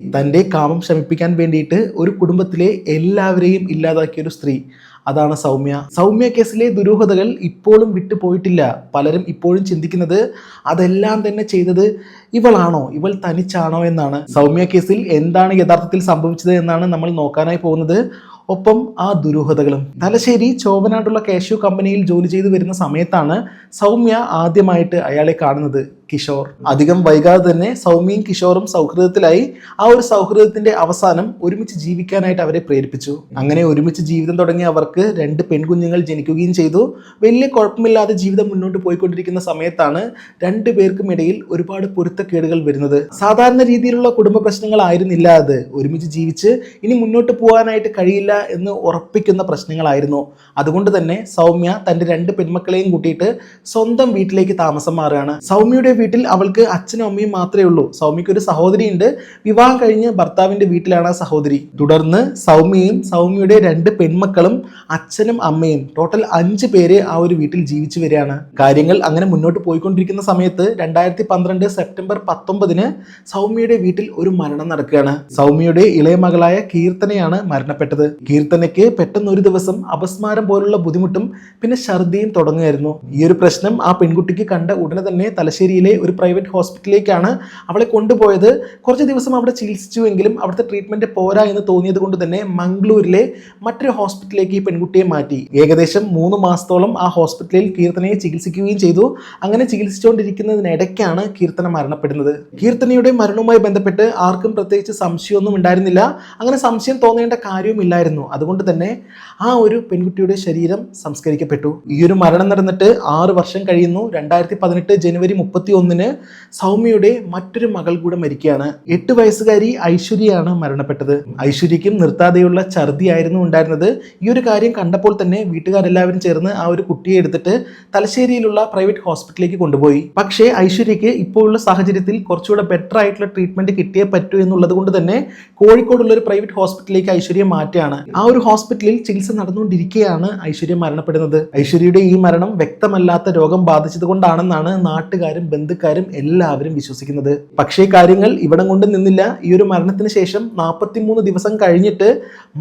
തന്റെ കാമം ശമിപ്പിക്കാൻ വേണ്ടിയിട്ട് ഒരു കുടുംബത്തിലെ എല്ലാവരെയും ഇല്ലാതാക്കിയ ഒരു സ്ത്രീ. അതാണ് സൗമ്യ. സൗമ്യ കേസിലെ ദുരൂഹതകൾ ഇപ്പോഴും വിട്ടുപോയിട്ടില്ല പലരും ഇപ്പോഴും ചിന്തിക്കുന്നത് അതെല്ലാം തന്നെ ചെയ്തത് ഇവളാണോ? ഇവൾ തനിച്ചാണോ എന്നാണ്. സൗമ്യ കേസിൽ എന്താണ് യഥാർത്ഥത്തിൽ സംഭവിച്ചത് എന്നാണ് നമ്മൾ നോക്കാനായി പോകുന്നത്. ഒപ്പം ആ ദുരൂഹതകളും. തലശ്ശേരി ചോവനാടുള്ള കാഷ്യൂ കമ്പനിയിൽ ജോലി ചെയ്തു വരുന്ന സമയത്താണ് സൗമ്യ ആദ്യമായിട്ട് അയാളെ കാണുന്നത്. കിഷോർ. അധികം വൈകാതെ തന്നെ സൗമ്യയും കിഷോറും സൗഹൃദത്തിലായി ആ ഒരു സൗഹൃദത്തിന്റെ അവസാനം ഒരുമിച്ച് ജീവിക്കാനായിട്ട് അവരെ പ്രേരിപ്പിച്ചു. അങ്ങനെ ഒരുമിച്ച് ജീവിതം തുടങ്ങി അവർക്ക് രണ്ട് പെൺകുഞ്ഞുങ്ങൾ ജനിക്കുകയും ചെയ്തു. വലിയ കുഴപ്പമില്ലാതെ ജീവിതം മുന്നോട്ട് പോയിക്കൊണ്ടിരിക്കുന്ന സമയത്താണ് രണ്ടു പേർക്കും ഇടയിൽ ഒരുപാട് പൊരുത്തക്കേടുകൾ വരുന്നത്. സാധാരണ രീതിയിലുള്ള കുടുംബ പ്രശ്നങ്ങളായിരുന്നില്ല അത്. ഒരുമിച്ച് ജീവിച്ച് ഇനി മുന്നോട്ട് പോകാനായിട്ട് കഴിയില്ല എന്ന് ഉറപ്പിക്കുന്ന പ്രശ്നങ്ങളായിരുന്നു. അതുകൊണ്ട് തന്നെ സൗമ്യ തന്റെ രണ്ട് പെൺമക്കളെയും കൂട്ടിയിട്ട് സ്വന്തം വീട്ടിലേക്ക് താമസം മാറുകയാണ്. സൗമ്യയുടെ വീട്ടിൽ അവൾക്ക് അച്ഛനും അമ്മയും മാത്രമേ ഉള്ളൂ. സൗമ്യയ്ക്ക് ഒരു സഹോദരിയുണ്ട്. വിവാഹം കഴിഞ്ഞ് ഭർത്താവിന്റെ വീട്ടിലാണ് ആ സഹോദരി. തുടർന്ന് സൗമ്യയും സൗമ്യയുടെ രണ്ട് പെൺമക്കളും അച്ഛനും അമ്മയും. ടോട്ടൽ അഞ്ച് പേര് ആ ഒരു വീട്ടിൽ ജീവിച്ചു വരികയാണ്. കാര്യങ്ങൾ അങ്ങനെ മുന്നോട്ട് പോയിക്കൊണ്ടിരിക്കുന്ന സമയത്ത് രണ്ടായിരത്തി പന്ത്രണ്ട് സെപ്റ്റംബർ പത്തൊമ്പതിന് സൗമ്യയുടെ വീട്ടിൽ ഒരു മരണം നടക്കുകയാണ്. സൗമ്യയുടെ ഇളയ മകളായ കീർത്തനയാണ് മരണപ്പെട്ടത്. കീർത്തനയ്ക്ക് പെട്ടെന്ന് ഒരു ദിവസം അപസ്മാരം പോലുള്ള ബുദ്ധിമുട്ടും പിന്നെ ഛർദിയും തുടങ്ങുമായിരുന്നു ഈ ഒരു പ്രശ്നം ആ പെൺകുട്ടിക്ക് കണ്ട ഉടനെ തന്നെ തലശ്ശേരിയിലെ ഒരു പ്രൈവറ്റ് ഹോസ്പിറ്റലിലേക്കാണ് അവളെ കൊണ്ടുപോയത്. കുറച്ച് ദിവസം അവിടെ ചികിത്സിച്ചുവെങ്കിലും അവിടുത്തെ ട്രീറ്റ്മെന്റ് പോരാ എന്ന് തോന്നിയത് കൊണ്ട് തന്നെ മംഗളൂരിലെ മറ്റൊരു ഹോസ്പിറ്റലിലേക്ക് ഈ പെൺകുട്ടിയെ മാറ്റി. ഏകദേശം മൂന്ന് മാസത്തോളം ആ ഹോസ്പിറ്റലിൽ കീർത്തനയെ ചികിത്സിക്കുകയും ചെയ്തു. അങ്ങനെ ചികിത്സിച്ചുകൊണ്ടിരിക്കുന്നതിനിടയ്ക്കാണ് കീർത്തന മരണപ്പെടുന്നത്. കീർത്തനയുടെ മരണവുമായി ബന്ധപ്പെട്ട് ആർക്കും പ്രത്യേകിച്ച് സംശയമൊന്നും ഉണ്ടായിരുന്നില്ല. അങ്ങനെ സംശയം തോന്നേണ്ട കാര്യവുമില്ലായിരുന്നു. അതുകൊണ്ട് തന്നെ ആ ഒരു പെൺകുട്ടിയുടെ ശരീരം സംസ്കരിക്കപ്പെട്ടു. ഈ ഒരു മരണം നടന്നിട്ട് ആറ് വർഷം കഴിയുന്നു. രണ്ടായിരത്തി പതിനെട്ട് ജനുവരി മുപ്പത്തി ഒന്നിന് സൗമ്യയുടെ മറ്റൊരു മകൾ കൂടെ മരിക്കുകയാണ്. എട്ട് വയസ്സുകാരി ഐശ്വര്യയാണ് മരണപ്പെട്ടത്. ഐശ്വര്യയ്ക്കും നിർത്താതെയുള്ള ഛർദിയായിരുന്നു ഉണ്ടായിരുന്നത്. ഈ ഒരു കാര്യം കണ്ടപ്പോൾ തന്നെ വീട്ടുകാരെല്ലാവരും ചേർന്ന് ആ ഒരു കുട്ടിയെ എടുത്തിട്ട് തലശ്ശേരിയിലുള്ള പ്രൈവറ്റ് ഹോസ്പിറ്റലിലേക്ക് കൊണ്ടുപോയി. പക്ഷേ ഐശ്വര്യയ്ക്ക് ഇപ്പോഴുള്ള സാഹചര്യത്തിൽ കുറച്ചുകൂടെ ബെറ്റർ ആയിട്ടുള്ള ട്രീറ്റ്മെന്റ് കിട്ടിയേ പറ്റൂ എന്നുള്ളത് കൊണ്ട് തന്നെ കോഴിക്കോടുള്ള ഒരു പ്രൈവറ്റ് ഹോസ്പിറ്റലിലേക്ക് ഐശ്വര്യ മാറ്റുകയാണ് ആ ഒരു ഹോസ്പിറ്റലിൽ ചികിത്സ നടന്നുകൊണ്ടിരിക്കുകയാണ് ഐശ്വര്യ മരണപ്പെടുന്നത്. ഐശ്വര്യയുടെ ഈ മരണം വ്യക്തമല്ലാത്ത രോഗം ബാധിച്ചത് കൊണ്ടാണെന്നാണ് നാട്ടുകാരും ബന്ധുക്കാരും എല്ലാവരും വിശ്വസിക്കുന്നത്? പക്ഷേ കാര്യങ്ങൾ ഇവിടം കൊണ്ട് നിന്നില്ല. ഈ ഒരു മരണത്തിന് ശേഷം നാൽപ്പത്തിമൂന്ന് ദിവസം കഴിഞ്ഞിട്ട്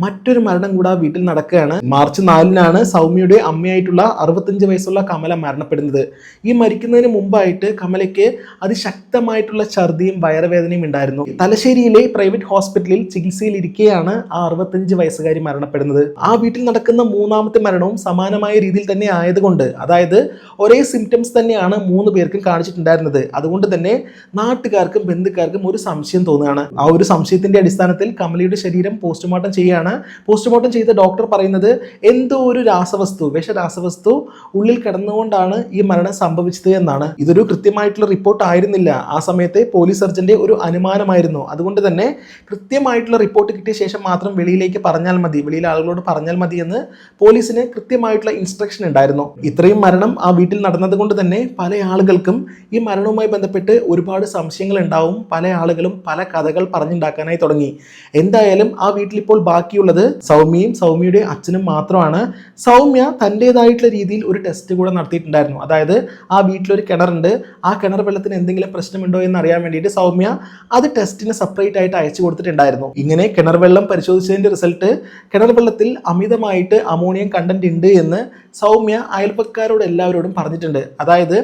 മറ്റൊരു മരണം കൂടെ വീട്ടിൽ നടക്കുകയാണ്. മാർച്ച് നാലിനാണ് സൗമ്യയുടെ അമ്മയായിട്ടുള്ള അറുപത്തഞ്ച് വയസ്സുള്ള കമല മരണപ്പെടുന്നത്. ഈ മരിക്കുന്നതിന് മുമ്പായിട്ട് കമലയ്ക്ക് അതിശക്തമായിട്ടുള്ള ഛർദിയും വയറുവേദനയും ഉണ്ടായിരുന്നു. തലശ്ശേരിയിലെ പ്രൈവറ്റ് ഹോസ്പിറ്റലിൽ ചികിത്സയിൽ ഇരിക്കെയാണ് ആ അറുപത്തഞ്ച് വയസ്സുകാരി മരണപ്പെടുന്നത്. ആ വീട്ടിൽ നടക്കുന്ന മൂന്നാമത്തെ മരണവും സമാനമായ രീതിയിൽ തന്നെ ആയതുകൊണ്ട് അതായത് ഒരേ സിംറ്റംസ് തന്നെയാണ് മൂന്ന് പേർക്കും കാണിച്ചിട്ടുണ്ടായിരുന്നത്. അതുകൊണ്ട് തന്നെ നാട്ടുകാർക്കും ബന്ധുക്കാർക്കും ഒരു സംശയം തോന്നുകയാണ്. ആ ഒരു സംശയത്തിന്റെ അടിസ്ഥാനത്തിൽ കമലയുടെ ശരീരം പോസ്റ്റ്മോർട്ടം ചെയ്യുകയാണ്. പോസ്റ്റ്മോർട്ടം ചെയ്ത ഡോക്ടർ പറയുന്നത് എന്തോ ഒരു രാസവസ്തു വിഷരാസവസ്തു ഉള്ളിൽ കിടന്നുകൊണ്ടാണ് ഈ മരണം സംഭവിച്ചത് എന്നാണ്. ഇതൊരു കൃത്യമായിട്ടുള്ള റിപ്പോർട്ട് ആയിരുന്നില്ല. ആ സമയത്തെ പോലീസ് സർജന്റെ ഒരു അനുമാനമായിരുന്നു. അതുകൊണ്ട് തന്നെ കൃത്യമായിട്ടുള്ള റിപ്പോർട്ട് കിട്ടിയ ശേഷം മാത്രം വെളിയിലേക്ക് പറഞ്ഞാൽ മതി. വെളിയിലെ ആളുകളോട് പറഞ്ഞാൽ മതി എന്ന് പോലീസിന് കൃത്യമായിട്ടുള്ള ഇൻസ്ട്രക്ഷൻ ഉണ്ടായിരുന്നു. ഇത്രയും മരണം ആ വീട്ടിൽ നടന്നത് കൊണ്ട് തന്നെ പല ആളുകൾക്കും ഈ മരണവുമായി ബന്ധപ്പെട്ട് ഒരുപാട് സംശയങ്ങൾ ഉണ്ടാവും പല ആളുകളും പല കഥകൾ പറഞ്ഞുണ്ടാക്കാനായി തുടങ്ങി. എന്തായാലും ആ വീട്ടിൽ ഇപ്പോൾ ബാക്കിയുള്ളത് സൗമ്യയും സൗമ്യയുടെ അച്ഛനും മാത്രമാണ്. സൗമ്യ തന്റെതായിട്ടുള്ള രീതിയിൽ ഒരു ടെസ്റ്റ് കൂടെ നടത്തിയിട്ടുണ്ടായിരുന്നു. അതായത് ആ വീട്ടിലൊരു കിണറുണ്ട്. ആ കിണർ വെള്ളത്തിന് എന്തെങ്കിലും പ്രശ്നമുണ്ടോ എന്ന് അറിയാൻ വേണ്ടിയിട്ട് സൗമ്യ അത് ടെസ്റ്റിന് സെപ്പറേറ്റ് ആയിട്ട് അയച്ചു കൊടുത്തിട്ടുണ്ടായിരുന്നു. ഇങ്ങനെ കിണർ വെള്ളം പരിശോധിച്ചതിന്റെ റിസൾട്ട് കിണർ വെള്ളത്തിൽ അമിതമായിട്ട് അമോണിയം കണ്ടന്റ് ഉണ്ട് എന്ന് സൗമ്യ അയൽപ്പക്കാരോട് എല്ലാവരോടും പറഞ്ഞിട്ടുണ്ട്. അതായത്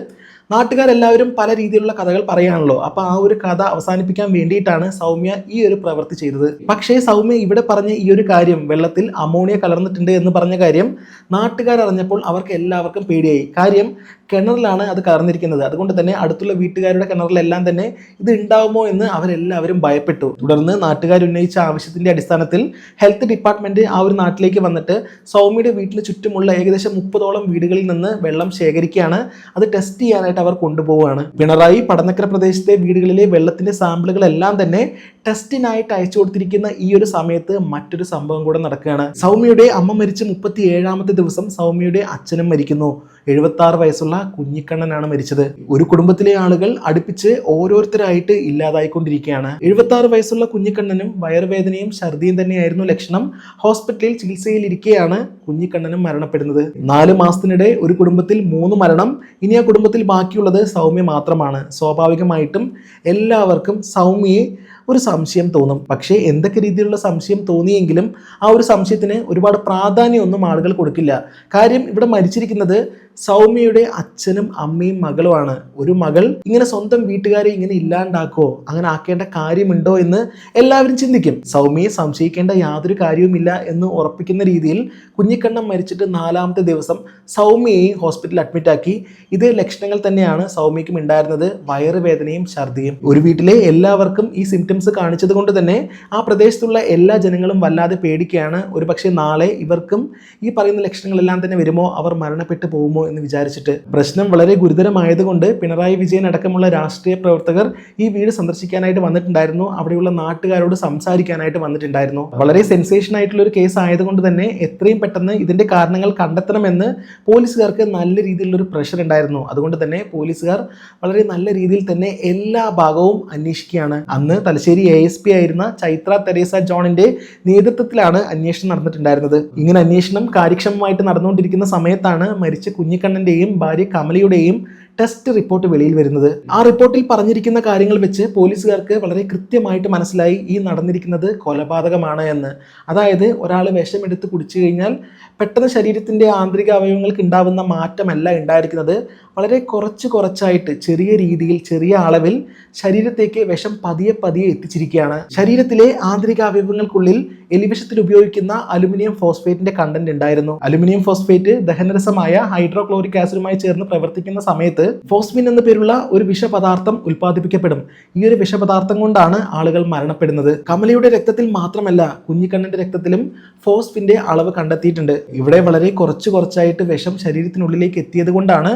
നാട്ടുകാരെല്ലാവരും പല രീതിയിലുള്ള കഥകൾ പറയാണല്ലോ. അപ്പൊ ആ ഒരു കഥ അവസാനിപ്പിക്കാൻ വേണ്ടിയിട്ടാണ് സൗമ്യ ഈ ഒരു പ്രവൃത്തി ചെയ്തത്. പക്ഷേ സൗമ്യ ഇവിടെ പറഞ്ഞ ഈ ഒരു കാര്യം വെള്ളത്തിൽ അമോണിയ കലർന്നിട്ടുണ്ട് എന്ന് പറഞ്ഞ കാര്യം നാട്ടുകാർ അറിഞ്ഞപ്പോൾ അവർക്ക് എല്ലാവർക്കും പേടിയായി. കാര്യം കിണറിലാണ് അത് കറന്നിരിക്കുന്നത്. അതുകൊണ്ട് തന്നെ അടുത്തുള്ള വീട്ടുകാരുടെ കിണറിലെല്ലാം തന്നെ ഇത് ഉണ്ടാവുമോ എന്ന് അവരെല്ലാവരും ഭയപ്പെട്ടു. തുടർന്ന് നാട്ടുകാർ ഉന്നയിച്ച ആവശ്യത്തിന്റെ അടിസ്ഥാനത്തിൽ ഹെൽത്ത് ഡിപ്പാർട്ട്മെന്റ് ആ ഒരു നാട്ടിലേക്ക് വന്നിട്ട് സൗമ്യയുടെ വീട്ടിന് ചുറ്റുമുള്ള ഏകദേശം മുപ്പതോളം വീടുകളിൽ നിന്ന് വെള്ളം ശേഖരിക്കുകയാണ്. അത് ടെസ്റ്റ് ചെയ്യാനായിട്ട് അവർ കൊണ്ടുപോവുകയാണ്. പിണറായി പടനക്കര പ്രദേശത്തെ വീടുകളിലെ വെള്ളത്തിന്റെ സാമ്പിളുകളെല്ലാം തന്നെ ടെസ്റ്റിനായിട്ട് അയച്ചു കൊടുത്തിരിക്കുന്ന ഈ ഒരു സമയത്ത് മറ്റൊരു സംഭവം കൂടെ നടക്കുകയാണ്. സൗമ്യയുടെ അമ്മ മരിച്ച് മുപ്പത്തി ഏഴാമത്തെ ദിവസം സൗമ്യയുടെ അച്ഛനും മരിക്കുന്നു. എഴുപത്തി ആറ് വയസ്സുള്ള കുഞ്ഞിക്കണ്ണനാണ് മരിച്ചത്. ഒരു കുടുംബത്തിലെ ആളുകൾ അടുപ്പിച്ച് ഓരോരുത്തരായിട്ട് ഇല്ലാതായിക്കൊണ്ടിരിക്കുകയാണ്. എഴുപത്തി ആറ് വയസ്സുള്ള കുഞ്ഞിക്കണ്ണനും വയറുവേദനയും ഛർദിയും തന്നെയായിരുന്നു ലക്ഷണം. ഹോസ്പിറ്റലിൽ ചികിത്സയിലിരിക്കെയാണ് കുഞ്ഞിക്കണ്ണനും മരണപ്പെടുന്നത്. നാല് മാസത്തിനിടെ ഒരു കുടുംബത്തിൽ മൂന്ന് മരണം. ഇനി ആ കുടുംബത്തിൽ ബാക്കിയുള്ളത് സൗമ്യ മാത്രമാണ്. സ്വാഭാവികമായിട്ടും എല്ലാവർക്കും സൗമ്യയെ ഒരു സംശയം തോന്നും. പക്ഷേ എന്തൊക്കെ രീതിയിലുള്ള സംശയം തോന്നിയെങ്കിലും ആ ഒരു സംശയത്തിന് ഒരുപാട് പ്രാധാന്യമൊന്നും ആളുകൾ കൊടുക്കില്ല. കാര്യം ഇവിടെ മരിച്ചിരിക്കുന്നത് സൗമ്യയുടെ അച്ഛനും അമ്മയും മകളുമാണ്. ഒരു മകൾ ഇങ്ങനെ സ്വന്തം വീട്ടുകാരെ ഇങ്ങനെ ഇല്ലാണ്ടാക്കോ അങ്ങനെ ആക്കേണ്ട കാര്യമുണ്ടോ എന്ന് എല്ലാവരും ചിന്തിക്കും. സൗമ്യയെ സംശയിക്കേണ്ട യാതൊരു കാര്യവുമില്ല എന്ന് ഉറപ്പിക്കുന്ന രീതിയിൽ കുഞ്ഞിക്കണ്ണം മരിച്ചിട്ട് നാലാമത്തെ ദിവസം സൗമ്യയെ ഹോസ്പിറ്റലിൽ അഡ്മിറ്റ് ആക്കി. ഇതേ ലക്ഷണങ്ങൾ തന്നെയാണ് സൗമ്യയ്ക്കും ഉണ്ടായിരുന്നത്. വയറുവേദനയും ഛർദിയും. ഒരു വീട്ടിലെ എല്ലാവർക്കും ഈ സിംറ്റംസ് കാണിച്ചത് കൊണ്ട് തന്നെ ആ പ്രദേശത്തുള്ള എല്ലാ ജനങ്ങളും വല്ലാതെ പേടിക്കുകയാണ്. ഒരു പക്ഷേ നാളെ ഇവർക്കും ഈ പറയുന്ന ലക്ഷണങ്ങളെല്ലാം തന്നെ വരുമോ? അവർ മരണപ്പെട്ടു പോകുമോ എന്ന് വിചാരിച്ചിട്ട്. പ്രശ്നം വളരെ ഗുരുതരമായതുകൊണ്ട് പിണറായി വിജയൻ അടക്കമുള്ള രാഷ്ട്രീയ പ്രവർത്തകർ ഈ വീട് സന്ദർശിക്കാനായിട്ട് വന്നിട്ടുണ്ടായിരുന്നു. അവിടെയുള്ള നാട്ടുകാരോട് സംസാരിക്കാനായിട്ട് വന്നിട്ടുണ്ടായിരുന്നു. വളരെ സെൻസേഷൻ ആയിട്ടുള്ള ഒരു കേസ് ആയതുകൊണ്ട് തന്നെ എത്രയും പെട്ടെന്ന് ഇതിന്റെ കാരണങ്ങൾ കണ്ടെത്തണമെന്ന് പോലീസുകാർക്ക് നല്ല രീതിയിലുള്ളൊരു പ്രഷർ ഉണ്ടായിരുന്നു. അതുകൊണ്ട് തന്നെ പോലീസുകാർ വളരെ നല്ല രീതിയിൽ തന്നെ എല്ലാ ഭാഗവും അന്വേഷിക്കുകയാണ്. അന്ന് തലശ്ശേരി എ എസ് പി ആയിരുന്ന ചൈത്ര തെരേസ ജോണിന്റെ നേതൃത്വത്തിലാണ് അന്വേഷണം നടന്നിട്ടുണ്ടായിരുന്നത്. ഇങ്ങനെ അന്വേഷണം കാര്യക്ഷമമായിട്ട് നടന്നുകൊണ്ടിരിക്കുന്ന സമയത്താണ് മരിച്ച കുഞ്ഞിക്കണ്ണന്റെയും ഭാര്യ കമലയുടെയും ടെസ്റ്റ് റിപ്പോർട്ട് വെളിയിൽ വരുന്നത്. ആ റിപ്പോർട്ടിൽ പറഞ്ഞിരിക്കുന്ന കാര്യങ്ങൾ വെച്ച് പോലീസുകാർക്ക് വളരെ കൃത്യമായിട്ട് മനസ്സിലായി ഈ നടന്നിരിക്കുന്നത് കൊലപാതകമാണ് എന്ന്. അതായത് ഒരാൾ വിഷമെടുത്ത് കുടിച്ചു കഴിഞ്ഞാൽ പെട്ടെന്ന് ശരീരത്തിന്റെ ആന്തരിക അവയവങ്ങൾക്ക് ഉണ്ടാവുന്ന മാറ്റമല്ല ഉണ്ടായിരിക്കുന്നത്. വളരെ കുറച്ച് കുറച്ചായിട്ട് ചെറിയ രീതിയിൽ ചെറിയ അളവിൽ ശരീരത്തേക്ക് വിഷം പതിയെ പതിയെ എത്തിച്ചിരിക്കുകയാണ്. ശരീരത്തിലെ ആന്തരിക അവയവങ്ങൾക്കുള്ളിൽ എലിവിഷത്തിൽ ഉപയോഗിക്കുന്ന അലുമിനിയം ഫോസ്ഫേറ്റിന്റെ കണ്ടന്റ് ഉണ്ടായിരുന്നു. അലുമിനിയം ഫോസ്ഫേറ്റ് ദഹനരസമായ ഹൈഡ്രോക്ലോറിക് ആസിഡുമായി ചേർന്ന് പ്രവർത്തിക്കുന്ന സമയത്ത് ഫോസ്മിൻ എന്ന പേരുള്ള ഒരു വിഷപദാർത്ഥം ഉൽപ്പാദിപ്പിക്കപ്പെടും. ഈ ഒരു വിഷപദാർത്ഥം കൊണ്ടാണ് ആളുകൾ മരണപ്പെടുന്നത്. കമലയുടെ രക്തത്തിൽ മാത്രമല്ല കുഞ്ഞിക്കണ്ണന്റെ രക്തത്തിലും ഫോസ്ഫിന്റെ അളവ് കണ്ടെത്തിയിട്ടുണ്ട്. ഇവിടെ വളരെ കുറച്ച് കുറച്ചായിട്ട് വിഷം ശരീരത്തിനുള്ളിലേക്ക് എത്തിയത് കൊണ്ടാണ്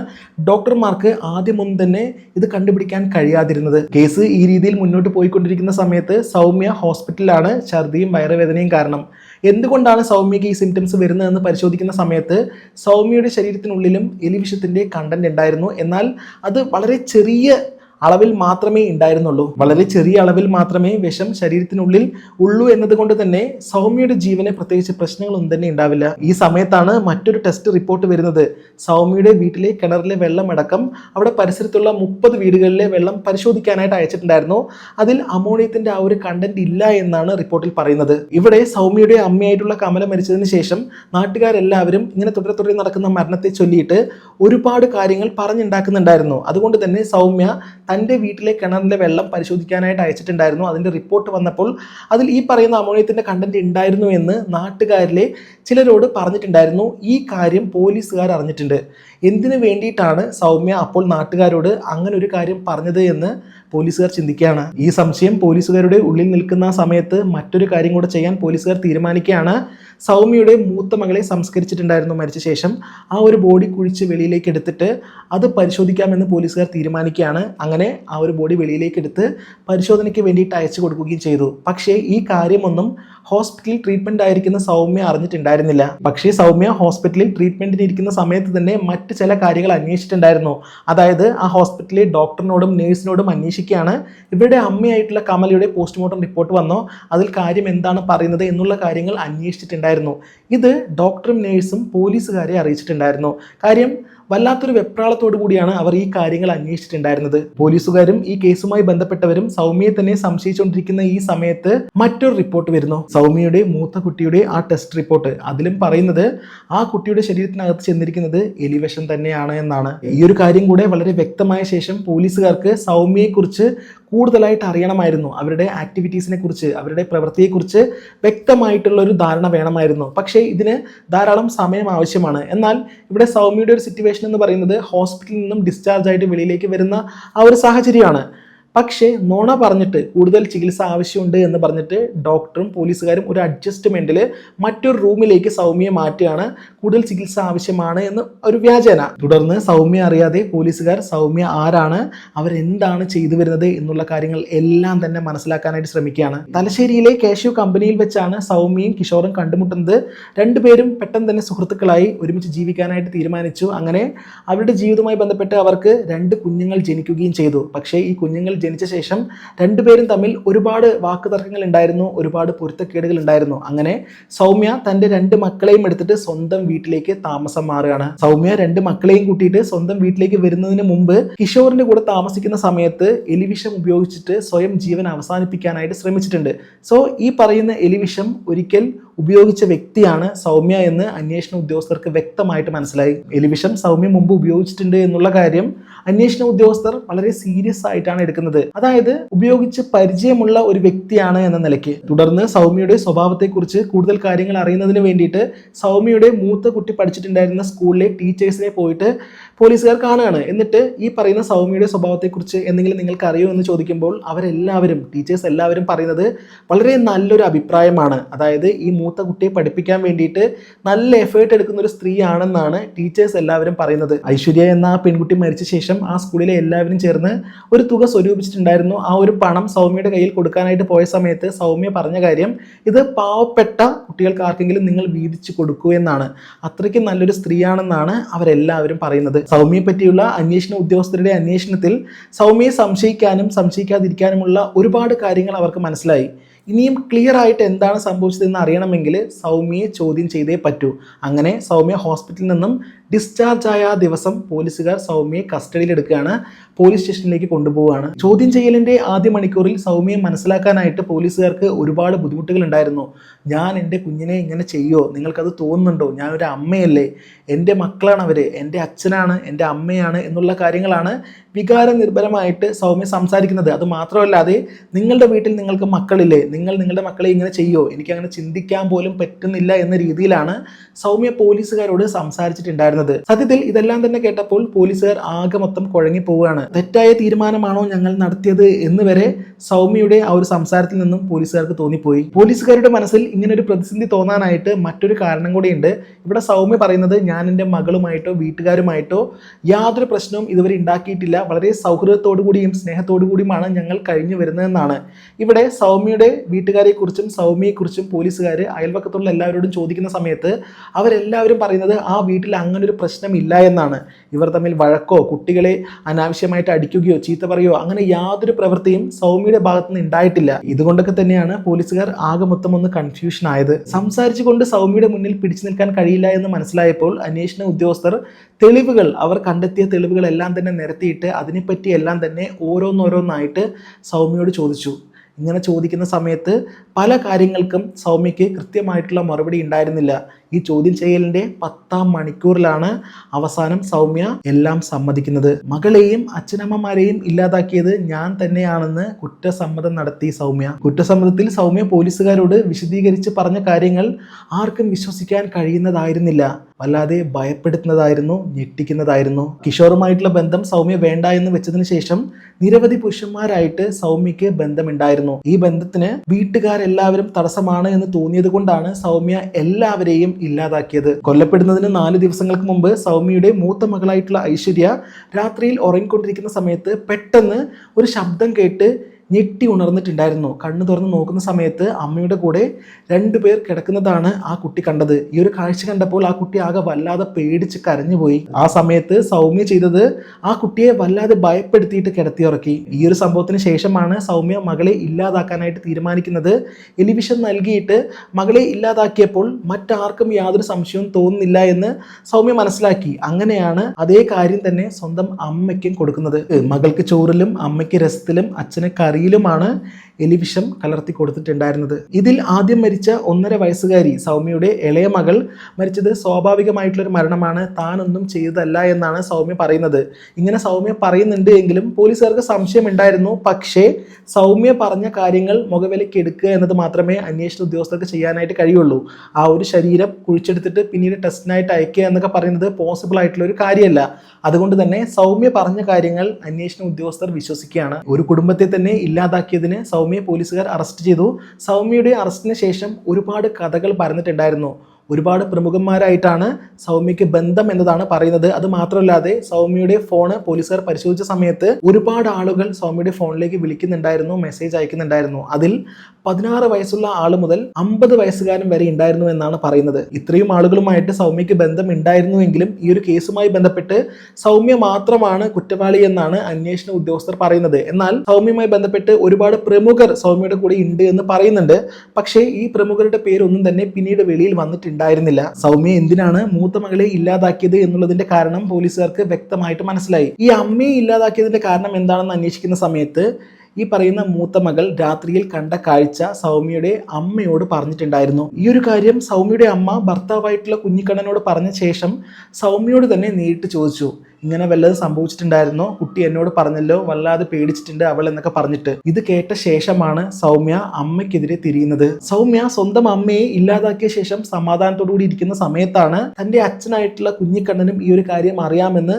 ഡോക്ടർമാർക്ക് ആദ്യമൊന്നും തന്നെ ഇത് കണ്ടുപിടിക്കാൻ കഴിയാതിരുന്നത്. കേസ് ഈ രീതിയിൽ മുന്നോട്ട് പോയിക്കൊണ്ടിരിക്കുന്ന സമയത്ത് സൗമ്യ ഹോസ്പിറ്റലിലാണ് ഛർദിയും വയറുവേദനയും കാരണം. എന്തുകൊണ്ടാണ് സൗമ്യക്ക് ഈ സിംറ്റംസ് വരുന്നതെന്ന് പരിശോധിക്കുന്ന സമയത്ത് സൗമ്യയുടെ ശരീരത്തിനുള്ളിലും എലിവിഷത്തിന്റെ കണ്ടന്റ് ഉണ്ടായിരുന്നു. എന്നാൽ അത് വളരെ ചെറിയ അളവിൽ മാത്രമേ ഉണ്ടായിരുന്നുള്ളൂ. വളരെ ചെറിയ അളവിൽ മാത്രമേ വിഷം ശരീരത്തിനുള്ളിൽ ഉള്ളൂ എന്നതുകൊണ്ട് തന്നെ സൗമ്യയുടെ ജീവനെ പ്രത്യേകിച്ച് പ്രശ്നങ്ങളൊന്നും തന്നെ ഉണ്ടാവില്ല. ഈ സമയത്താണ് മറ്റൊരു ടെസ്റ്റ് റിപ്പോർട്ട് വരുന്നത്. സൗമ്യയുടെ വീട്ടിലെ കിണറിലെ വെള്ളമടക്കം അവിടെ പരിസരത്തുള്ള മുപ്പത് വീടുകളിലെ വെള്ളം പരിശോധിക്കാനായിട്ട് അയച്ചിട്ടുണ്ടായിരുന്നു. അതിൽ അമോണിയത്തിന്റെ ആ ഒരു കണ്ടന്റ് ഇല്ല എന്നാണ് റിപ്പോർട്ടിൽ പറയുന്നത്. ഇവിടെ സൗമ്യയുടെ അമ്മയായിട്ടുള്ള കമല മരിച്ചതിന് ശേഷം നാട്ടുകാരെല്ലാവരും ഇങ്ങനെ തുടരെ തുടരെ നടക്കുന്ന മരണത്തെ ചൊല്ലിയിട്ട് ഒരുപാട് കാര്യങ്ങൾ പറഞ്ഞുണ്ടാക്കുന്നുണ്ടായിരുന്നു. അതുകൊണ്ട് തന്നെ സൗമ്യ തന്റെ വീട്ടിലെ കിണറിലെ വെള്ളം പരിശോധിക്കാനായിട്ട് അയച്ചിട്ടുണ്ടായിരുന്നു. അതിന്റെ റിപ്പോർട്ട് വന്നപ്പോൾ അതിൽ ഈ പറയുന്ന അമോണിയത്തിന്റെ കണ്ടന്റ് ഉണ്ടായിരുന്നു എന്ന് നാട്ടുകാരിലെ ചിലരോട് പറഞ്ഞിട്ടുണ്ടായിരുന്നു. ഈ കാര്യം പോലീസുകാർ അറിഞ്ഞിട്ടുണ്ട്. എന്തിനു വേണ്ടിയിട്ടാണ് സൗമ്യ അപ്പോൾ നാട്ടുകാരോട് അങ്ങനെ ഒരു കാര്യം പറഞ്ഞത് എന്ന് പോലീസുകാർ ചിന്തിക്കുകയാണ്. ഈ സംശയം പോലീസുകാരുടെ ഉള്ളിൽ നിൽക്കുന്ന സമയത്ത് മറ്റൊരു കാര്യം കൂടെ ചെയ്യാൻ പോലീസുകാർ തീരുമാനിക്കുകയാണ്. സൗമ്യയുടെ മൂത്ത മകളെ സംസ്കരിച്ചിട്ടുണ്ടായിരുന്നു മരിച്ച ശേഷം. ആ ഒരു ബോഡി കുഴിച്ച് വെളിയിലേക്ക് എടുത്തിട്ട് അത് പരിശോധിക്കാമെന്ന് പോലീസുകാർ തീരുമാനിക്കുകയാണ്. അങ്ങനെ ആ ഒരു ബോഡി വെളിയിലേക്ക് എടുത്ത് പരിശോധനയ്ക്ക് വേണ്ടിയിട്ട് അയച്ചു കൊടുക്കുകയും ചെയ്തു. പക്ഷേ ഈ കാര്യമൊന്നും ഹോസ്പിറ്റലിൽ ട്രീറ്റ്മെന്റ് ആയിരിക്കുന്ന സൗമ്യ അറിഞ്ഞിട്ടുണ്ടായിരുന്നില്ല. പക്ഷേ സൗമ്യ ഹോസ്പിറ്റലിൽ ട്രീറ്റ്മെന്റിന് ഇരിക്കുന്ന സമയത്ത് തന്നെ മറ്റ് ചില കാര്യങ്ങൾ അന്വേഷിച്ചിട്ടുണ്ടായിരുന്നു. അതായത് ആ ഹോസ്പിറ്റലിലെ ഡോക്ടറിനോടും നേഴ്സിനോടും അന്വേഷിക്കുകയാണ്. ഇവരുടെ അമ്മയായിട്ടുള്ള കമലയുടെ പോസ്റ്റ്മോർട്ടം റിപ്പോർട്ട് വന്നോ അതിൽ കാര്യം എന്താണ് പറയുന്നത് എന്നുള്ള കാര്യങ്ങൾ അന്വേഷിച്ചിട്ടുണ്ടായിരുന്നു. ഇത് ഡോക്ടറും നേഴ്സും പോലീസുകാരെ അറിയിച്ചിട്ടുണ്ടായിരുന്നു. കാര്യം വല്ലാത്തൊരു വെപ്രാളത്തോടു കൂടിയാണ് അവർ ഈ കാര്യങ്ങൾ അന്വേഷിച്ചിട്ടുണ്ടായിരുന്നത്. പോലീസുകാരും ഈ കേസുമായി ബന്ധപ്പെട്ടവരും സൗമ്യയെ തന്നെ സംശയിച്ചുകൊണ്ടിരിക്കുന്ന ഈ സമയത്ത് മറ്റൊരു റിപ്പോർട്ട് വരുന്നു. സൗമ്യയുടെ മൂത്ത കുട്ടിയുടെ ആ ടെസ്റ്റ് റിപ്പോർട്ട്. അതിലും പറയുന്നത് ആ കുട്ടിയുടെ ശരീരത്തിനകത്ത് ചെന്നിരിക്കുന്നത് എലിവിഷം തന്നെയാണ് എന്നാണ്. ഈ ഒരു കാര്യം കൂടെ വളരെ വ്യക്തമായ ശേഷം പോലീസുകാർക്ക് സൗമ്യയെക്കുറിച്ച് കൂടുതലായിട്ട് അറിയണമായിരുന്നു അവരുടെ ആക്ടിവിറ്റീസിനെ കുറിച്ച് അവരുടെ പ്രവൃത്തിയെക്കുറിച്ച് വ്യക്തമായിട്ടുള്ള ഒരു ധാരണ വേണമായിരുന്നു. പക്ഷേ ഇതിന് ധാരാളം സമയം ആവശ്യമാണ്. എന്നാൽ ഇവിടെ സൗമ്യയുടെ ഒരു സിറ്റുവേഷൻ എന്ന് പറയുന്നത് ഹോസ്പിറ്റലിൽ നിന്നും ഡിസ്ചാർജ് ആയിട്ട് വെളിയിലേക്ക് വരുന്ന ആ ഒരു സാഹചര്യമാണ്. പക്ഷേ നുണ പറഞ്ഞിട്ട് കൂടുതൽ ചികിത്സ ആവശ്യമുണ്ട് എന്ന് പറഞ്ഞിട്ട് ഡോക്ടറും പോലീസുകാരും ഒരു അഡ്ജസ്റ്റ്മെന്റിൽ മറ്റൊരു റൂമിലേക്ക് സൗമ്യയെ മാറ്റുകയാണ്. കൂടുതൽ ചികിത്സ ആവശ്യമാണ് എന്ന് ഒരു വ്യാജേന. തുടർന്ന് സൗമ്യ അറിയാതെ പോലീസുകാർ സൗമ്യ ആരാണ് അവരെന്താണ് ചെയ്തു വരുന്നത് എന്നുള്ള കാര്യങ്ങൾ എല്ലാം തന്നെ മനസ്സിലാക്കാനായിട്ട് ശ്രമിക്കുകയാണ്. തലശ്ശേരിയിലെ കേശു കമ്പനിയിൽ വെച്ചാണ് സൗമ്യയും കിഷോറും കണ്ടുമുട്ടുന്നത്. രണ്ടുപേരും പെട്ടെന്ന് തന്നെ സുഹൃത്തുക്കളായി ഒരുമിച്ച് ജീവിക്കാനായിട്ട് തീരുമാനിച്ചു. അങ്ങനെ അവരുടെ ജീവിതവുമായി ബന്ധപ്പെട്ട് അവർക്ക് രണ്ട് കുഞ്ഞുങ്ങൾ ജനിക്കുകയും ചെയ്തു. പക്ഷേ ഈ കുഞ്ഞുങ്ങൾ ജനിച്ച ശേഷം രണ്ടുപേരും തമ്മിൽ ഒരുപാട് വാക്കുതർക്കങ്ങൾ ഉണ്ടായിരുന്നു ഒരുപാട് പൊരുത്തക്കേടുകൾ ഉണ്ടായിരുന്നു. അങ്ങനെ സൗമ്യ തന്റെ രണ്ട് മക്കളെയും എടുത്തിട്ട് സ്വന്തം വീട്ടിലേക്ക് താമസം മാറുകയാണ്. സൗമ്യ രണ്ട് മക്കളെയും കൂട്ടിയിട്ട് സ്വന്തം വീട്ടിലേക്ക് വരുന്നതിന് മുമ്പ് കിഷോറിന്റെ കൂടെ താമസിക്കുന്ന സമയത്ത് എലിവിഷം ഉപയോഗിച്ചിട്ട് സ്വയം ജീവൻ അവസാനിപ്പിക്കാനായിട്ട് ശ്രമിച്ചിട്ടുണ്ട്. സോ ഈ പറയുന്ന എലിവിഷം ഒരിക്കൽ ഉപയോഗിച്ച വ്യക്തിയാണ് സൗമ്യ എന്ന് അന്വേഷണ ഉദ്യോഗസ്ഥർക്ക് വ്യക്തമായിട്ട് മനസ്സിലായി. എലിവിഷൻ സൗമ്യ മുമ്പ് ഉപയോഗിച്ചിട്ടുണ്ട് എന്നുള്ള കാര്യം അന്വേഷണ ഉദ്യോഗസ്ഥർ വളരെ സീരിയസ് ആയിട്ടാണ് എടുക്കുന്നത്. അതായത് ഉപയോഗിച്ച് പരിചയമുള്ള ഒരു വ്യക്തിയാണ് എന്ന നിലയ്ക്ക്. തുടർന്ന് സൗമ്യയുടെ സ്വഭാവത്തെക്കുറിച്ച് കൂടുതൽ കാര്യങ്ങൾ അറിയുന്നതിന് വേണ്ടിയിട്ട് സൗമ്യയുടെ മൂത്ത കുട്ടി പഠിച്ചിട്ടുണ്ടായിരുന്ന സ്കൂളിലെ ടീച്ചേഴ്സിനെ പോയിട്ട് പോലീസുകാർ കാണുകയാണ്. എന്നിട്ട് ഈ പറയുന്ന സൗമ്യയുടെ സ്വഭാവത്തെക്കുറിച്ച് എന്തെങ്കിലും നിങ്ങൾക്ക് അറിയോ എന്ന് ചോദിക്കുമ്പോൾ അവരെല്ലാവരും ടീച്ചേഴ്സ് എല്ലാവരും പറയുന്നത് വളരെ നല്ലൊരു അഭിപ്രായമാണ്. അതായത് ഈ മൂത്ത കുട്ടിയെ പഠിപ്പിക്കാൻ വേണ്ടിയിട്ട് നല്ല എഫേർട്ട് എടുക്കുന്ന ഒരു സ്ത്രീയാണെന്നാണ് ടീച്ചേഴ്സ് എല്ലാവരും പറയുന്നത്. ഐശ്വര്യ എന്ന ആ പെൺകുട്ടി മരിച്ച ശേഷം ആ സ്കൂളിലെ എല്ലാവരും ചേർന്ന് ഒരു തുക സ്വരൂപിച്ചിട്ടുണ്ടായിരുന്നു. ആ ഒരു പണം സൗമ്യയുടെ കയ്യിൽ കൊടുക്കാനായിട്ട് പോയ സമയത്ത് സൗമ്യ പറഞ്ഞ കാര്യം ഇത് പാവപ്പെട്ട കുട്ടികൾക്ക് ആർക്കെങ്കിലും നിങ്ങൾ വീതിച്ചു കൊടുക്കൂ എന്നാണ്. അത്രയ്ക്ക് നല്ലൊരു സ്ത്രീയാണെന്നാണ് അവരെല്ലാവരും പറയുന്നത്. സൗമ്യയെ പറ്റിയുള്ള അന്വേഷണ ഉദ്യോഗസ്ഥരുടെ അന്വേഷണത്തിൽ സൗമ്യയെ സംശയിക്കാനും സംശയിക്കാതിരിക്കാനുമുള്ള ഒരുപാട് കാര്യങ്ങൾ അവർക്ക് മനസ്സിലായി. ഇനിയും ക്ലിയർ ആയിട്ട് എന്താണ് സംഭവിച്ചതെന്ന് അറിയണമെങ്കിൽ സൗമ്യയെ ചോദ്യം ചെയ്തേ പറ്റൂ. അങ്ങനെ സൗമ്യ ഹോസ്പിറ്റലിൽ നിന്നും ഡിസ്ചാർജ് ആയ ദിവസം പോലീസുകാർ സൗമ്യയെ കസ്റ്റഡിയിലെടുക്കുകയാണ്. പോലീസ് സ്റ്റേഷനിലേക്ക് കൊണ്ടുപോവുകയാണ്. ചോദ്യം ചെയ്യലിന്റെ ആദ്യ മണിക്കൂറിൽ സൗമ്യയെ മനസ്സിലാക്കാനായിട്ട് പോലീസുകാർക്ക് ഒരുപാട് ബുദ്ധിമുട്ടുകൾ ഉണ്ടായിരുന്നു ഞാൻ എന്റെ കുഞ്ഞിനെ ഇങ്ങനെ ചെയ്യുമോ നിങ്ങൾക്കത് തോന്നുന്നുണ്ടോ? ഞാനൊരു അമ്മയല്ലേ? എന്റെ മക്കളാണ് അവർ എന്റെ അച്ഛനാണ് എന്റെ അമ്മയാണ് എന്നുള്ള കാര്യങ്ങളാണ് വികാര നിർഭരമായിട്ട് സൗമ്യ സംസാരിക്കുന്നത്. അത് മാത്രമല്ലാതെ നിങ്ങളുടെ വീട്ടിൽ നിങ്ങൾക്ക് മക്കളില്ലേ? നിങ്ങൾ നിങ്ങളുടെ മക്കളെ ഇങ്ങനെ ചെയ്യുമോ എനിക്ക് അങ്ങനെ ചിന്തിക്കാൻ പോലും പറ്റുന്നില്ല എന്ന രീതിയിലാണ് സൗമ്യ പോലീസുകാരോട് സംസാരിച്ചിട്ടുണ്ടായിരുന്നത്. സത്യത്തിൽ ഇതെല്ലാം തന്നെ കേട്ടപ്പോൾ പോലീസുകാർ ആകെ മൊത്തം കുഴങ്ങി പോവുകയാണ് തെറ്റായ തീരുമാനമാണോ ഞങ്ങൾ നടത്തിയത് എന്ന് വരെ സൗമ്യയുടെ ആ ഒരു സംസാരത്തിൽ നിന്നും പോലീസുകാർക്ക് തോന്നിപ്പോയി. പോലീസുകാരുടെ മനസ്സിൽ ഇങ്ങനെ ഒരു പ്രതിസന്ധി തോന്നാനായിട്ട് മറ്റൊരു കാരണം കൂടിയുണ്ട്. ഇവിടെ സൗമ്യ പറയുന്നത് ഞാൻ എന്റെ മകളുമായിട്ടോ വീട്ടുകാരുമായിട്ടോ യാതൊരു പ്രശ്നവും ഇതുവരെ ഉണ്ടാക്കിയിട്ടില്ല. വളരെ സൗഹൃദത്തോടു കൂടിയും സ്നേഹത്തോടു കൂടിയുമാണ് ഞങ്ങൾ കഴിഞ്ഞു വരുന്നതെന്നാണ്. ഇവിടെ സൗമ്യയുടെ വീട്ടുകാരെക്കുറിച്ചും സൗമ്യയെക്കുറിച്ചും പോലീസുകാർ അയൽവക്കത്തുള്ള എല്ലാവരോടും ചോദിക്കുന്ന സമയത്ത് അവരെല്ലാവരും പറയുന്നത് ആ വീട്ടിൽ അങ്ങനെ ഒരു പ്രശ്നമില്ല എന്നാണ് ഇവർ തമ്മിൽ വഴക്കോ കുട്ടികളെ അനാവശ്യമായിട്ട് അടിക്കുകയോ ചീത്ത പറയോ അങ്ങനെ യാതൊരു പ്രവൃത്തിയും സൗമ്യയുടെ ഭാഗത്തുനിന്ന് ഉണ്ടായിട്ടില്ല. ഇതുകൊണ്ടൊക്കെ തന്നെയാണ് പോലീസുകാർ ആകെ മൊത്തം ഒന്ന് കൺഫ്യൂഷൻ ആയത്. സംസാരിച്ചുകൊണ്ട് സൗമ്യയുടെ മുന്നിൽ പിടിച്ചു നിൽക്കാൻ കഴിയില്ല എന്ന് മനസ്സിലായപ്പോൾ അന്വേഷണ ഉദ്യോഗസ്ഥർ തെളിവുകൾ അവർ കണ്ടെത്തിയ തെളിവുകളെല്ലാം തന്നെ നിരത്തിയിട്ട് അതിനെപ്പറ്റി എല്ലാം തന്നെ ഓരോന്നോരോന്നായിട്ട് സൗമ്യയോട് ചോദിച്ചു. ഇങ്ങനെ ചോദിക്കുന്ന സമയത്ത് പല കാര്യങ്ങൾക്കും സൗമ്യയ്ക്ക് കൃത്യമായിട്ടുള്ള മറുപടി ഉണ്ടായിരുന്നില്ല. ഈ ചോദ്യം ചെയ്യലിന്റെ പത്താം മണിക്കൂറിലാണ് അവസാനം സൗമ്യ എല്ലാം സമ്മതിക്കുന്നത്. മകളെയും അച്ഛനമ്മമാരെയും ഇല്ലാതാക്കിയത് ഞാൻ തന്നെയാണെന്ന് കുറ്റസമ്മതം നടത്തി സൗമ്യ. കുറ്റസമ്മതത്തിൽ സൗമ്യ പോലീസുകാരോട് വിശദീകരിച്ച് പറഞ്ഞ കാര്യങ്ങൾ ആർക്കും വിശ്വസിക്കാൻ കഴിയുന്നതായിരുന്നില്ല. വല്ലാതെ ഭയപ്പെടുത്തുന്നതായിരുന്നു ഞെട്ടിക്കുന്നതായിരുന്നു. കിഷോറുമായിട്ടുള്ള ബന്ധം സൗമ്യ വേണ്ട എന്ന് വെച്ചതിന് ശേഷം നിരവധി പുരുഷന്മാരായിട്ട് സൗമ്യക്ക് ബന്ധമുണ്ടായിരുന്നു. ഈ ബന്ധത്തിന് വീട്ടുകാരെല്ലാവരും തടസ്സമാണ് എന്ന് തോന്നിയത് കൊണ്ടാണ് സൗമ്യ എല്ലാവരെയും ഇല്ലാതാക്കിയത്. കൊല്ലപ്പെടുന്നതിന് നാല് ദിവസങ്ങൾക്ക് മുമ്പ് സൗമ്യയുടെ മൂത്ത മകളായിട്ടുള്ള ഐശ്വര്യ രാത്രിയിൽ ഉറങ്ങിക്കൊണ്ടിരിക്കുന്ന സമയത്ത് പെട്ടെന്ന് ഒരു ശബ്ദം കേട്ട് ഞെട്ടി ഉണർന്നിട്ടുണ്ടായിരുന്നു. കണ്ണു തുറന്ന് നോക്കുന്ന സമയത്ത് അമ്മയുടെ കൂടെ രണ്ടുപേർ കിടക്കുന്നതാണ് ആ കുട്ടി കണ്ടത്. ഈ ഒരു കാഴ്ച കണ്ടപ്പോൾ ആ കുട്ടി ആകെ വല്ലാതെ പേടിച്ച് കരഞ്ഞുപോയി. ആ സമയത്ത് സൗമ്യ ചെയ്തത് ആ കുട്ടിയെ വല്ലാതെ ഭയപ്പെടുത്തിയിട്ട് കിടത്തിയുറക്കി. ഈ ഒരു സംഭവത്തിന് ശേഷമാണ് സൗമ്യ മകളെ ഇല്ലാതാക്കാനായിട്ട് തീരുമാനിക്കുന്നത്. എലിവിഷൻ നൽകിയിട്ട് മകളെ ഇല്ലാതാക്കിയപ്പോൾ മറ്റാർക്കും യാതൊരു സംശയവും തോന്നുന്നില്ല എന്ന് സൗമ്യ മനസ്സിലാക്കി. അങ്ങനെയാണ് അതേ കാര്യം തന്നെ സ്വന്തം അമ്മയ്ക്കും കൊടുക്കുന്നത്. മകൾക്ക് ചോറിലും അമ്മയ്ക്ക് രസത്തിലും അച്ഛന് കറിയിലുമാണ് എലിവിഷം കലർത്തി കൊടുത്തിട്ടുണ്ടായിരുന്നത്. ഇതിൽ ആദ്യം മരിച്ച ഒന്നര വയസ്സുകാരി സൗമ്യയുടെ ഇളയ മകൾ മരിച്ചത് സ്വാഭാവികമായിട്ടുള്ളൊരു മരണമാണ്. താനൊന്നും ചെയ്തതല്ല എന്നാണ് സൗമ്യ പറയുന്നത്. ഇങ്ങനെ സൗമ്യ പറയുന്നുണ്ട് എങ്കിലും പോലീസുകാർക്ക് സംശയമുണ്ടായിരുന്നു. പക്ഷേ സൗമ്യ പറഞ്ഞ കാര്യങ്ങൾ മുഖവിലയ്ക്ക് എടുക്കുക എന്നത് മാത്രമേ അന്വേഷണ ഉദ്യോഗസ്ഥർക്ക് ചെയ്യാനായിട്ട് കഴിയുള്ളൂ. ആ ഒരു ശരീരം കുഴിച്ചെടുത്തിട്ട് പിന്നീട് ടെസ്റ്റിനായിട്ട് അയക്കുക എന്നൊക്കെ പറയുന്നത് പോസിബിൾ ആയിട്ടുള്ള ഒരു കാര്യമല്ല. അതുകൊണ്ട് തന്നെ സൗമ്യ പറഞ്ഞ കാര്യങ്ങൾ അന്വേഷണ ഉദ്യോഗസ്ഥർ വിശ്വസിക്കുകയാണ്. ഒരു കുടുംബത്തെ തന്നെ ഇല്ലാതാക്കിയതിന് സൗമ്യയെ പോലീസുകാർ അറസ്റ്റ് ചെയ്തു. സൗമ്യയുടെ അറസ്റ്റിന് ശേഷം ഒരുപാട് കഥകൾ പറഞ്ഞിട്ടുണ്ടായിരുന്നു ഒരുപാട് പ്രമുഖന്മാരായിട്ടാണ് സൗമ്യക്ക് ബന്ധം എന്നതാണ് പറയുന്നത്. അത് മാത്രമല്ലാതെ സൗമ്യയുടെ ഫോണ് പോലീസുകാർ പരിശോധിച്ച സമയത്ത് ഒരുപാട് ആളുകൾ സൗമ്യയുടെ ഫോണിലേക്ക് വിളിക്കുന്നുണ്ടായിരുന്നു മെസ്സേജ് അയക്കുന്നുണ്ടായിരുന്നു. അതിൽ പതിനാറ് വയസ്സുള്ള ആൾ മുതൽ അമ്പത് വയസ്സുകാരൻ വരെ ഉണ്ടായിരുന്നു എന്നാണ് പറയുന്നത്. ഇത്രയും ആളുകളുമായിട്ട് സൗമ്യയ്ക്ക് ബന്ധം ഉണ്ടായിരുന്നുവെങ്കിലും ഈ ഒരു കേസുമായി ബന്ധപ്പെട്ട് സൗമ്യ മാത്രമാണ് കുറ്റവാളി എന്നാണ് അന്വേഷണ ഉദ്യോഗസ്ഥർ പറയുന്നത്. എന്നാൽ സൗമ്യയുമായി ബന്ധപ്പെട്ട് ഒരുപാട് പ്രമുഖർ സൗമ്യയുടെ കൂടെ ഉണ്ട് എന്ന് പറയുന്നുണ്ട്. പക്ഷേ ഈ പ്രമുഖരുടെ പേരൊന്നും തന്നെ പിന്നീട് വെളിയിൽ വന്നിട്ടുണ്ടായിരുന്നില്ല സൗമ്യ എന്തിനാണ് മൂത്ത മകളെ ഇല്ലാതാക്കിയത് എന്നുള്ളതിന്റെ കാരണം പോലീസുകാർക്ക് വ്യക്തമായിട്ട് മനസ്സിലായി. ഈ അമ്മയെ ഇല്ലാതാക്കിയതിന്റെ കാരണം എന്താണെന്ന് അന്വേഷിക്കുന്ന സമയത്ത് ഈ പറയുന്ന മൂത്ത മകൾ രാത്രിയിൽ കണ്ട കാഴ്ച സൗമ്യയുടെ അമ്മയോട് പറഞ്ഞിട്ടുണ്ടായിരുന്നു. ഈ ഒരു കാര്യം സൗമ്യയുടെ അമ്മ ഭർത്താവായിട്ടുള്ള കുഞ്ഞിക്കണ്ണനോട് പറഞ്ഞ ശേഷം സൗമ്യയോട് തന്നെ നേരിട്ട് ചോദിച്ചു. ഇങ്ങനെ വല്ലതും സംഭവിച്ചിട്ടുണ്ടായിരുന്നോ? കുട്ടി എന്നോട് പറഞ്ഞല്ലോ വല്ലാതെ പേടിച്ചിട്ടുണ്ട് അവൾ എന്നൊക്കെ പറഞ്ഞിട്ട്. ഇത് കേട്ട ശേഷമാണ് സൗമ്യ അമ്മയ്ക്കെതിരെ തിരിയുന്നത്. സൗമ്യ സ്വന്തം അമ്മയെ ഇല്ലാതാക്കിയ ശേഷം സമാധാനത്തോടുകൂടി ഇരിക്കുന്ന സമയത്താണ് തന്റെ അച്ഛനായിട്ടുള്ള കുഞ്ഞിക്കണ്ണനും ഈ ഒരു കാര്യം അറിയാമെന്ന്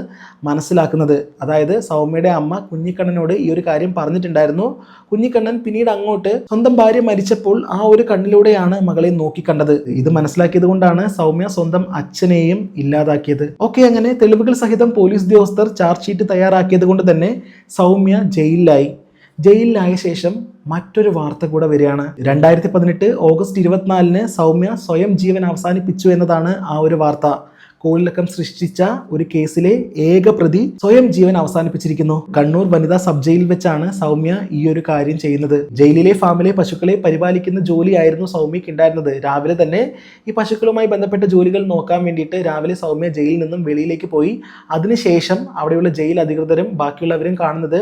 മനസ്സിലാക്കുന്നത്. അതായത് സൗമ്യയുടെ അമ്മ കുഞ്ഞിക്കണ്ണനോട് ഈ ഒരു കാര്യം പറഞ്ഞിട്ടുണ്ടായിരുന്നു. കുഞ്ഞിക്കണ്ണൻ പിന്നീട് അങ്ങോട്ട് സ്വന്തം ഭാര്യ മരിച്ചപ്പോൾ ആ ഒരു കണ്ണിലൂടെയാണ് മകളെ നോക്കിക്കണ്ടത്. ഇത് മനസ്സിലാക്കിയത് കൊണ്ടാണ് സൗമ്യ സ്വന്തം അച്ഛനെയും ഇല്ലാതാക്കിയത്. ഓക്കെ അങ്ങനെ തെളിവുകൾ സഹിതം പോലീസ് ഉദ്യോഗസ്ഥർ ചാർജ് ഷീറ്റ് തയ്യാറാക്കിയത് കൊണ്ട് തന്നെ സൗമ്യ ജയിലിലായി. ജയിലിലായ ശേഷം മറ്റൊരു വാർത്ത കൂടെ വരികയാണ്. രണ്ടായിരത്തി പതിനെട്ട് ഓഗസ്റ്റ് ഇരുപത്തിനാലിന് സൗമ്യ സ്വയം ജീവൻ അവസാനിപ്പിച്ചു എന്നതാണ് ആ ഒരു വാർത്ത. കോളിളക്കം സൃഷ്ടിച്ച ഒരു കേസിലെ ഏക പ്രതി സ്വയം ജീവൻ അവസാനിപ്പിച്ചിരിക്കുന്നു. കണ്ണൂർ വനിതാ സബ് ജയിലിൽ വെച്ചാണ് സൗമ്യ ഈ ഒരു കാര്യം ചെയ്യുന്നത്. ജയിലിലെ ഫാമിലെ പശുക്കളെ പരിപാലിക്കുന്ന ജോലിയായിരുന്നു സൗമ്യക്ക് ഉണ്ടായിരുന്നത് രാവിലെ തന്നെ ഈ പശുക്കളുമായി ബന്ധപ്പെട്ട ജോലികൾ നോക്കാൻ വേണ്ടിയിട്ട് രാവിലെ സൗമ്യ ജയിലിൽ നിന്നും വെളിയിലേക്ക് പോയി. അതിനുശേഷം അവിടെയുള്ള ജയിൽ അധികൃതരും ബാക്കിയുള്ളവരും കാണുന്നത്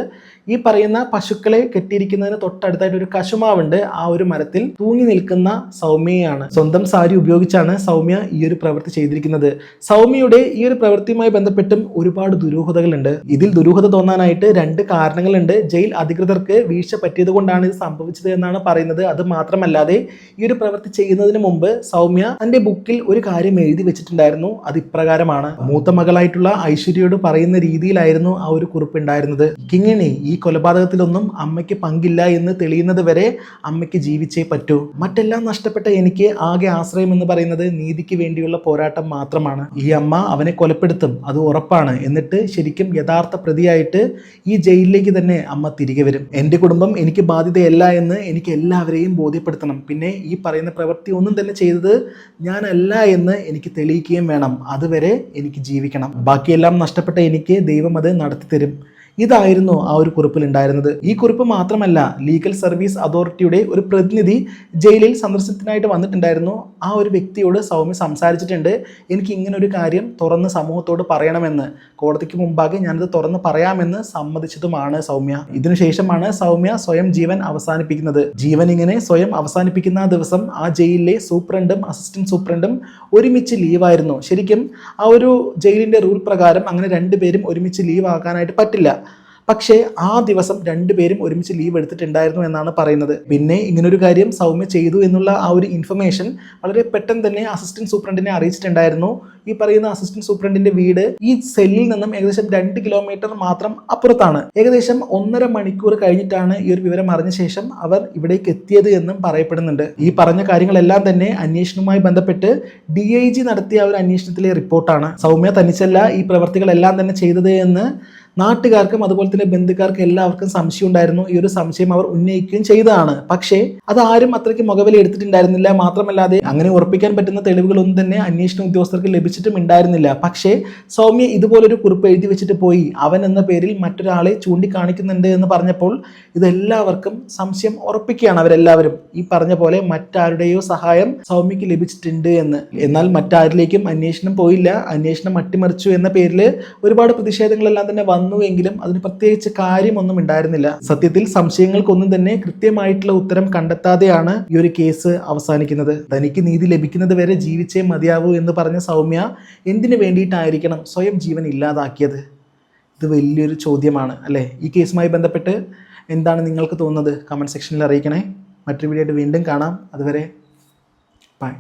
ഈ പറയുന്ന പശുക്കളെ കെട്ടിയിരിക്കുന്നതിന് തൊട്ടടുത്തായിട്ട് ഒരു കശുമാവുണ്ട്. ആ ഒരു മരത്തിൽ തൂങ്ങി നിൽക്കുന്ന സൗമ്യയാണ്. സ്വന്തം സാരി ഉപയോഗിച്ചാണ് സൗമ്യ ഈ ഒരു പ്രവൃത്തി ചെയ്തിരിക്കുന്നത്. സൗമ്യയുടെ ഈ ഒരു പ്രവൃത്തിയുമായി ബന്ധപ്പെട്ടും ഒരുപാട് ദുരൂഹതകളുണ്ട്. ഇതിൽ ദുരൂഹത തോന്നാനായിട്ട് രണ്ട് കാരണങ്ങളുണ്ട്. ജയിൽ അധികൃതർക്ക് വീഴ്ച പറ്റിയത് കൊണ്ടാണ് ഇത് സംഭവിച്ചത് എന്നാണ് പറയുന്നത്. അത് മാത്രമല്ലാതെ ഈ ഒരു പ്രവൃത്തി ചെയ്യുന്നതിന് മുമ്പ് സൗമ്യ തന്റെ ബുക്കിൽ ഒരു കാര്യം എഴുതി വെച്ചിട്ടുണ്ടായിരുന്നു. അത് ഇപ്രകാരമാണ്. മൂത്ത മകളായിട്ടുള്ള ഐശ്വര്യയോട് പറയുന്ന രീതിയിലായിരുന്നു ആ ഒരു കുറിപ്പ് ഉണ്ടായിരുന്നത് കിങ്ങിണി ഈ കൊലപാതകത്തിലൊന്നും അമ്മയ്ക്ക് പങ്കില്ല എന്ന് തെളിയുന്നത് വരെ അമ്മയ്ക്ക് ജീവിച്ചേ പറ്റൂ. മറ്റെല്ലാം നഷ്ടപ്പെട്ട എനിക്ക് ആകെ ആശ്രയം എന്ന് പറയുന്നത് നീതിക്ക് വേണ്ടിയുള്ള പോരാട്ടം മാത്രമാണ്. ഈ അമ്മ അവനെ കൊലപ്പെടുത്തും. അത് ഉറപ്പാണ്. എന്നിട്ട് ശരിക്കും യഥാർത്ഥ പ്രതിയായിട്ട് ഈ ജയിലിലേക്ക് തന്നെ അമ്മ തിരികെ വരും. എന്റെ കുടുംബം എനിക്ക് ബാധ്യതയല്ല എന്ന് എനിക്ക് എല്ലാവരെയും ബോധ്യപ്പെടുത്തണം. പിന്നെ ഈ പറയുന്ന പ്രവൃത്തി ഒന്നും തന്നെ ചെയ്തത് ഞാനല്ല എന്ന് എനിക്ക് തെളിയിക്കുകയും വേണം. അതുവരെ എനിക്ക് ജീവിക്കണം. ബാക്കിയെല്ലാം നഷ്ടപ്പെട്ട എനിക്ക് ദൈവം അത് നടത്തി തരും ഇതായിരുന്നു ആ ഒരു കുറിപ്പിൽ ഉണ്ടായിരുന്നത്. ഈ കുറിപ്പ് മാത്രമല്ല ലീഗൽ സർവീസ് അതോറിറ്റിയുടെ ഒരു പ്രതിനിധി ജയിലിൽ സന്ദർശനത്തിനായിട്ട് വന്നിട്ടുണ്ടായിരുന്നു. ആ ഒരു വ്യക്തിയോട് സൗമ്യ സംസാരിച്ചിട്ടുണ്ട്. എനിക്ക് ഇങ്ങനെ ഒരു കാര്യം തുറന്ന് സമൂഹത്തോട് പറയണമെന്ന്. കോടതിക്ക് മുമ്പാകെ ഞാനത് തുറന്ന് പറയാമെന്ന് സമ്മതിച്ചതുമാണ് സൗമ്യ. ഇതിനുശേഷമാണ് സൗമ്യ സ്വയം ജീവൻ അവസാനിപ്പിക്കുന്നത്. ജീവൻ ഇങ്ങനെ സ്വയം അവസാനിപ്പിക്കുന്ന ദിവസം ആ ജയിലിലെ സൂപ്രണ്ടും അസിസ്റ്റന്റ് സൂപ്രണ്ടും ഒരുമിച്ച് ലീവായിരുന്നു. ശരിക്കും ആ ഒരു ജയിലിന്റെ റൂൾ പ്രകാരം അങ്ങനെ രണ്ടുപേരും ഒരുമിച്ച് ലീവ് ആകാനായിട്ട് പറ്റില്ല. പക്ഷേ ആ ദിവസം രണ്ടുപേരും ഒരുമിച്ച് ലീവ് എടുത്തിട്ടുണ്ടായിരുന്നു എന്നാണ് പറയുന്നത്. പിന്നെ ഇങ്ങനൊരു കാര്യം സൗമ്യ ചെയ്തു എന്നുള്ള ആ ഒരു ഇൻഫർമേഷൻ വളരെ പെട്ടെന്ന് തന്നെ അസിസ്റ്റന്റ് സൂപ്രണ്ടിനെ അറിയിച്ചിട്ടുണ്ടായിരുന്നു. ഈ പറയുന്ന അസിസ്റ്റന്റ് സൂപ്രണ്ടിന്റെ വീട് ഈ സെല്ലിൽ നിന്നും ഏകദേശം രണ്ട് കിലോമീറ്റർ മാത്രം അപ്പുറത്താണ്. ഏകദേശം ഒന്നര മണിക്കൂർ കഴിഞ്ഞിട്ടാണ് ഈ ഒരു വിവരം അറിഞ്ഞ ശേഷം അവർ ഇവിടേക്ക് എത്തിയത് എന്നും പറയപ്പെടുന്നുണ്ട്. ഈ പറഞ്ഞ കാര്യങ്ങളെല്ലാം തന്നെ അന്വേഷണവുമായി ബന്ധപ്പെട്ട് ഡി ഐ ജി നടത്തിയ ഒരു അന്വേഷണത്തിലെ റിപ്പോർട്ടാണ് സൗമ്യ തനിച്ചല്ല ഈ പ്രവർത്തികളെല്ലാം തന്നെ ചെയ്തത് എന്ന് നാട്ടുകാർക്കും അതുപോലെ തന്നെ ബന്ധുക്കാർക്കും എല്ലാവർക്കും സംശയം ഉണ്ടായിരുന്നു. ഈ ഒരു സംശയം അവർ ഉന്നയിക്കുകയും ചെയ്തതാണ്. പക്ഷേ അത് ആരും അത്രയ്ക്ക് മുഖവില എടുത്തിട്ടുണ്ടായിരുന്നില്ല. മാത്രമല്ലാതെ അങ്ങനെ ഉറപ്പിക്കാൻ പറ്റുന്ന തെളിവുകളൊന്നും തന്നെ അന്വേഷണ ഉദ്യോഗസ്ഥർക്ക് ലഭിച്ചിട്ടും ഉണ്ടായിരുന്നില്ല. പക്ഷേ സൗമ്യ ഇതുപോലൊരു കുറിപ്പ് എഴുതി വെച്ചിട്ട് പോയി. അവൻ എന്ന പേരിൽ മറ്റൊരാളെ ചൂണ്ടിക്കാണിക്കുന്നുണ്ട് എന്ന് പറഞ്ഞപ്പോൾ ഇതെല്ലാവർക്കും സംശയം ഉറപ്പിക്കുകയാണ് അവരെല്ലാവരും. ഈ പറഞ്ഞ പോലെ മറ്റാരുടെയോ സഹായം സൗമ്യക്ക് ലഭിച്ചിട്ടുണ്ട് എന്ന്. എന്നാൽ മറ്റാരിലേക്കും അന്വേഷണം പോയില്ല. അന്വേഷണം അട്ടിമറിച്ചു എന്ന പേരിൽ ഒരുപാട് പ്രതിഷേധങ്ങളെല്ലാം തന്നെ വന്നു. വന്നുവെങ്കിലും അതിന് പ്രത്യേകിച്ച് കാര്യമൊന്നും ഉണ്ടായിരുന്നില്ല. സത്യത്തിൽ സംശയങ്ങൾക്കൊന്നും തന്നെ കൃത്യമായിട്ടുള്ള ഉത്തരം കണ്ടെത്താതെയാണ് ഈ ഒരു കേസ് അവസാനിക്കുന്നത്. തനിക്ക് നീതി ലഭിക്കുന്നത് വരെ ജീവിച്ചേ മതിയാവൂ എന്ന് പറഞ്ഞ സൗമ്യ എന്തിനു വേണ്ടിയിട്ടായിരിക്കണം സ്വയം ജീവൻ ഇല്ലാതാക്കിയത്? ഇത് വലിയൊരു ചോദ്യമാണ് അല്ലേ? ഈ കേസുമായി ബന്ധപ്പെട്ട് എന്താണ് നിങ്ങൾക്ക് തോന്നുന്നത്? കമന്റ് സെക്ഷനിൽ അറിയിക്കണേ. മറ്റൊരു വീഡിയോ ആയിട്ട് വീണ്ടും കാണാം. അതുവരെ ബൈ